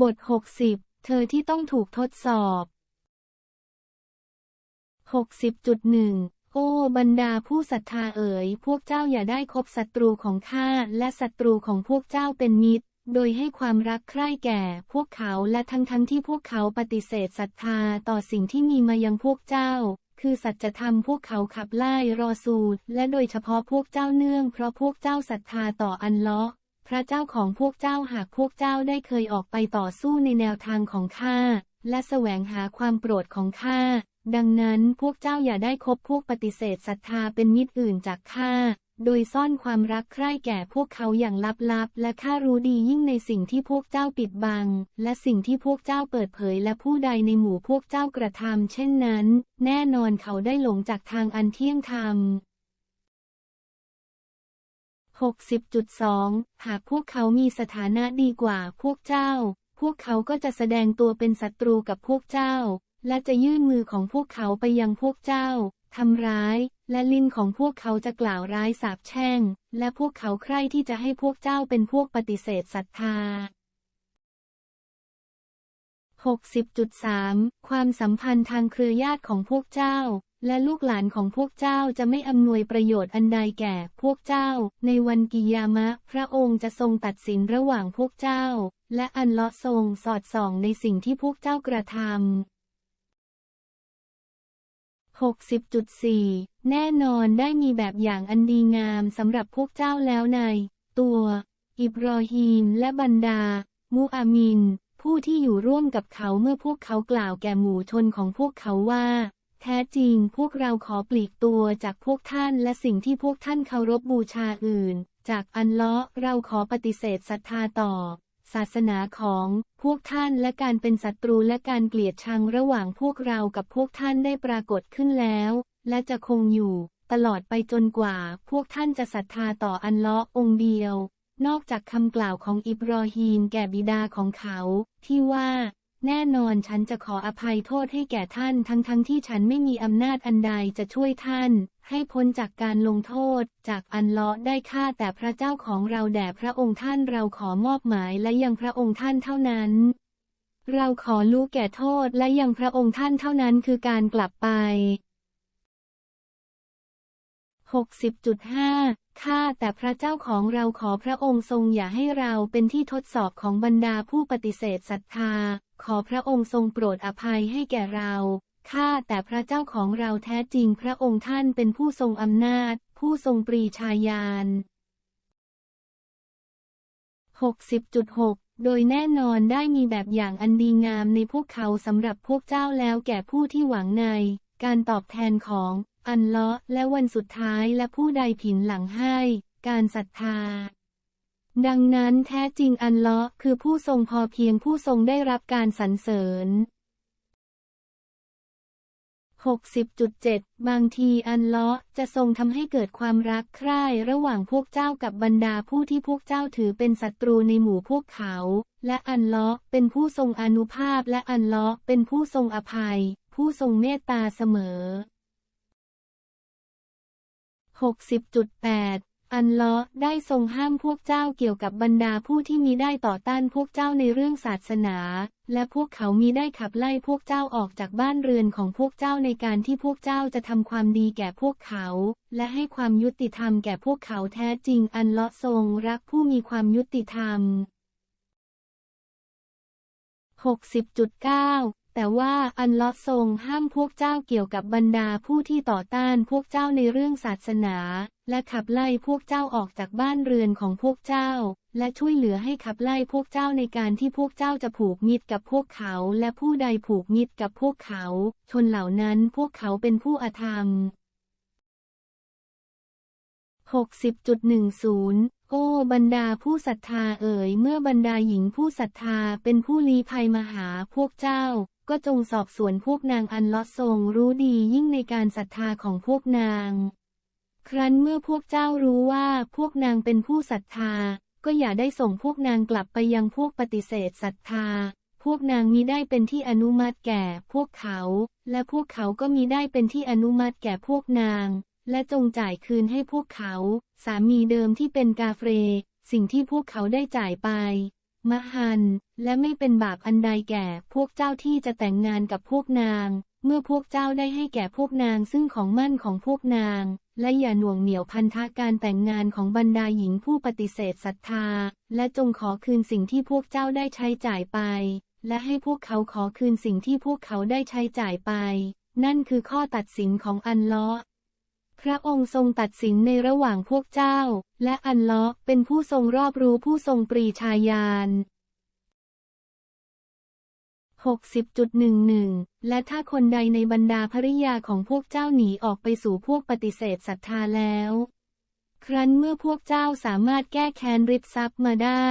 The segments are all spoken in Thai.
บท 60 เธอที่ต้องถูกทดสอบ 60.1 โอ้ บรรดาผู้ศรัทธาเอ๋ย พวกเจ้าอย่าได้คบศัตรูของข้าและศัตรูของพวกเจ้าเป็นมิตร โดยให้ความรักใคร่แก่ พวกเขาและทั้งทั้งที่พวกเขาปฏิเสธศรัทธาต่อสิ่งที่มีมายังพวกเจ้า คือสัจธรรมพวกเขาขับไล่รอซูลและโดยเฉพาะพวกเจ้าเนื่องเพราะพวกเจ้าศรัทธาต่ออันเลาะ พระเจ้าของพวกเจ้าหากพวกเจ้าได้เคยออกไปต่อสู้ในแนวทางของข้า และแสวงหาความโปรดของข้า ดังนั้นพวกเจ้าอย่าได้คบพวกปฏิเสธศรัทธาเป็นมิตรอื่นจากข้า โดยซ่อนความรักใคร่แก่พวกเขาอย่างลับๆ และข้ารู้ดียิ่งในสิ่งที่พวกเจ้าปิดบัง และสิ่งที่พวกเจ้าเปิดเผยและผู้ใดในหมู่พวกเจ้ากระทำเช่นนั้น แน่นอนเขาได้หลงจากทางอันเที่ยงธรรม 60.2 หากพวกเขามีสถานะดีกว่าพวกเจ้า พวกเขาก็จะแสดงตัวเป็นศัตรูกับพวกเจ้า และจะยื่นมือของพวกเขาไปยังพวกเจ้า ทำร้าย และลิ้นของพวกเขาจะกล่าวร้ายสาปแช่ง และพวกเขาใคร่ที่จะให้พวกเจ้าเป็นพวกปฏิเสธศรัทธา 60.3 ความสัมพันธ์ทางเครือญาติของพวกเจ้า และลูกหลานของพวกเจ้าจะไม่อำนวยประโยชน์อันใดแก่พวกเจ้า ในวันกิยามะ พระองค์จะทรงตัดสินระหว่างพวกเจ้า และอันเลาะทรงสอดส่องในสิ่งที่พวกเจ้ากระทำ60.4 แน่นอนได้มีแบบอย่างอันดีงามสำหรับพวกเจ้าแล้วใน ตัว อิบรอฮีมและบรรดา มูอามิน ผู้ที่อยู่ร่วมกับเขาเมื่อพวกเขากล่าวแก่หมู่ชนของพวกเขาว่า แท้จริงพวกเราขอปลีกตัวจากพวกท่านและสิ่งที่พวกท่านเคารพบูชาอื่น จากอันเลาะเราขอปฏิเสธศรัทธาต่อ ศาสนาของพวกท่านและการเป็นศัตรูและการเกลียดชังระหว่างพวกเรากับพวกท่านได้ปรากฏขึ้นแล้ว และจะคงอยู่ ตลอดไปจนกว่า พวกท่านจะศรัทธาต่ออันเลาะองค์เดียว นอกจากคำกล่าวของอิบรอฮีมแก่บิดาของเขา ที่ว่า แน่นอนฉันจะขออภัยโทษให้แก่ท่านทั้งๆทที่ฉันไม่มีอำนาจอันใดจะช่วยท่าน ให้พ้นจากการลงโทษ จากอันเลาะได้ค่าแต่พระเจ้าของเราแด่พระองค์ท่านเราขอมอบหมายและยังพระองค์ท่านเท่านั้น เราขอรู้แก่โทษและยังพระองค์ท่านเท่านั้นคือการกลับไป 60.5 ข้าแต่พระเจ้าของเราขอพระองค์ทรงอย่าให้เราเป็นที่ทดสอบของบรรดาผู้ปฏิเสธศรัทธา ขอพระองค์ทรงโปรดอภัยให้แก่เรา ข้าแต่พระเจ้าของเราแท้จริงพระองค์ท่านเป็นผู้ทรงอำนาจ ผู้ทรงปรีชาญาณ60.6 โดยแน่นอนได้มีแบบอย่างอันดีงามในพวกเขาสำหรับพวกเจ้าแล้วแก่ผู้ที่หวังใน การตอบแทนของอันเลาะและวันสุดท้ายและผู้ใดผินหลังให้ การศรัทธา ดังนั้นแท้จริงอันเลาะคือผู้ทรงพอเพียงผู้ทรงได้รับการสรรเสริญ 60.7 บางทีอันเลาะจะทรงทำให้เกิดความรักใคร่ระหว่างพวกเจ้ากับบรรดาผู้ที่พวกเจ้าถือเป็นศัตรูในหมู่พวกเขา และอันเลาะเป็นผู้ทรงอนุภาพและอันเลาะเป็นผู้ทรงอภัย ผู้ทรงเมตตาเสมอ60.8 อันเลาะได้ทรงห้ามพวกเจ้าเกี่ยวกับบรรดาผู้ที่มีได้ต่อต้านพวกเจ้าในเรื่องศาสนา และพวกเขามีได้ขับไล่พวกเจ้าออกจากบ้านเรือนของพวกเจ้าในการที่พวกเจ้าจะทำความดีแก่พวกเขา และให้ความยุติธรรมแก่พวกเขาแท้จริงอันเลาะทรงรักผู้มีความยุติธรรม 60.9 แต่ว่าอันลาะห์ทรงห้ามพวกเจ้าเกี่ยวกับบรรดาผู้ที่ต่อต้านพวกเจ้าในเรื่องศาสนา และขับไล่พวกเจ้าออกจากบ้านเรือนของพวกเจ้า และช่วยเหลือให้ขับไล่พวกเจ้าในการที่พวกเจ้าจะผูกมิตรกับพวกเขา และผู้ใดผูกมิตรกับพวกเขา ชนเหล่านั้นพวกเขาเป็นผู้อธรรม 60.10โอ้บรรดาผู้ศรัทธาเอ๋ยเมื่อบรรดาหญิงผู้ศรัทธาเป็นผู้ลี้ภัยมาหาพวกเจ้า ก็จงสอบสวนพวกนางอันเลาะทรงรู้ดียิ่งในการศรัทธาของพวกนาง ครั้นเมื่อพวกเจ้ารู้ว่าพวกนางเป็นผู้ศรัทธา ก็อย่าได้ส่งพวกนางกลับไปยังพวกปฏิเสธศรัทธา พวกนางมิได้เป็นที่อนุมัติแก่พวกเขา และพวกเขาก็มิได้เป็นที่อนุมัติแก่พวกนาง และจงจ่ายคืนให้พวกเขา สามีเดิมที่เป็นกาเฟร สิ่งที่พวกเขาได้จ่ายไป มหัน และไม่เป็นบาปอันใดแก่พวกเจ้าที่จะแต่งงานกับพวกนาง เมื่อพวกเจ้าได้ให้แก่พวกนางซึ่งของมั่นของพวกนาง และอย่าหน่วงเหนี่ยวพันธะการแต่งงานของบรรดาหญิงผู้ปฏิเสธศรัทธา และจงขอคืนสิ่งที่พวกเจ้าได้ใช้จ่ายไป และให้พวกเขาขอคืนสิ่งที่พวกเขาได้ใช้จ่ายไป นั่นคือข้อตัดสินของอันเลาะ พระองค์ทรงตัดสินในระหว่างพวกเจ้า และอันเลาะเป็นผู้ทรงรอบรู้ผู้ทรงปรีชาญาณ60.11 และถ้าคนใดในบรรดาภริยาของพวกเจ้าหนีออกไปสู่พวกปฏิเสธศรัทธาแล้ว ครั้นเมื่อพวกเจ้าสามารถแก้แค้นริบทรัพย์มาได้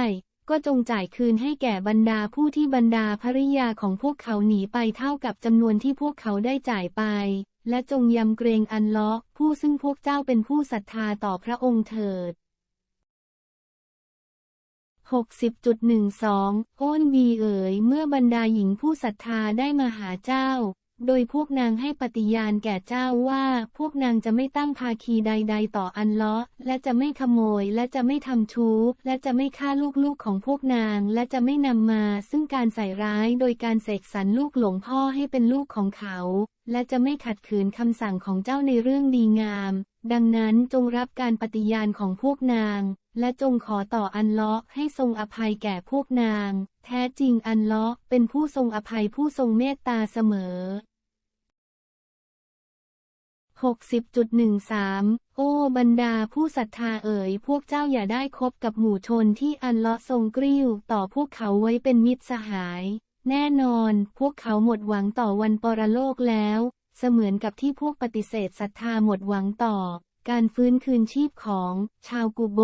ก็จงจ่ายคืนให้แก่บรรดาผู้ที่บรรดาภริยาของพวกเขาหนีไปเท่ากับจำนวนที่พวกเขาได้จ่ายไป และจงยำเกรงอันเลาะผู้ซึ่งพวกเจ้าเป็นผู้ศรัทธาต่อพระองค์เถิด 60.12 โอนวีเอ๋ยเมื่อบรรดาหญิงผู้ศรัทธาได้มาหาเจ้า โดยพวกนางให้ปฏิญาณแก่เจ้าว่าพวกนางจะไม่ตั้งภาคีใด ๆ ต่ออันเลาะและจะไม่ขโมย และจะไม่ทำชู้ และจะไม่ฆ่าลูกๆของพวกนาง และจะไม่นำมาซึ่งการใส่ร้ายโดยการเสกสรรลูกหลงพ่อให้เป็นลูกของเขา และจะไม่ขัดขืนคำสั่งของเจ้าในเรื่องดีงาม ดังนั้นจงรับการปฏิญาณของพวกนาง และจงขอต่ออันเลาะให้ทรงอภัยแก่พวกนาง แท้จริงอันเลาะเป็นผู้ทรงอภัยผู้ทรงเมตตาเสมอ 60.13 โอ้ บรรดาผู้ศรัทธาเอ๋ย พวกเจ้าอย่าได้คบกับหมู่ชนที่อันเลาะทรงกริ้ว ต่อพวกเขาไว้เป็นมิตรสหาย แน่นอน พวกเขาหมดหวังต่อวันปรโลกแล้ว เสมือนกับที่พวกปฏิเสธศรัทธาหมดหวังต่อ การฟื้นคืนชีพของชาวกูโบ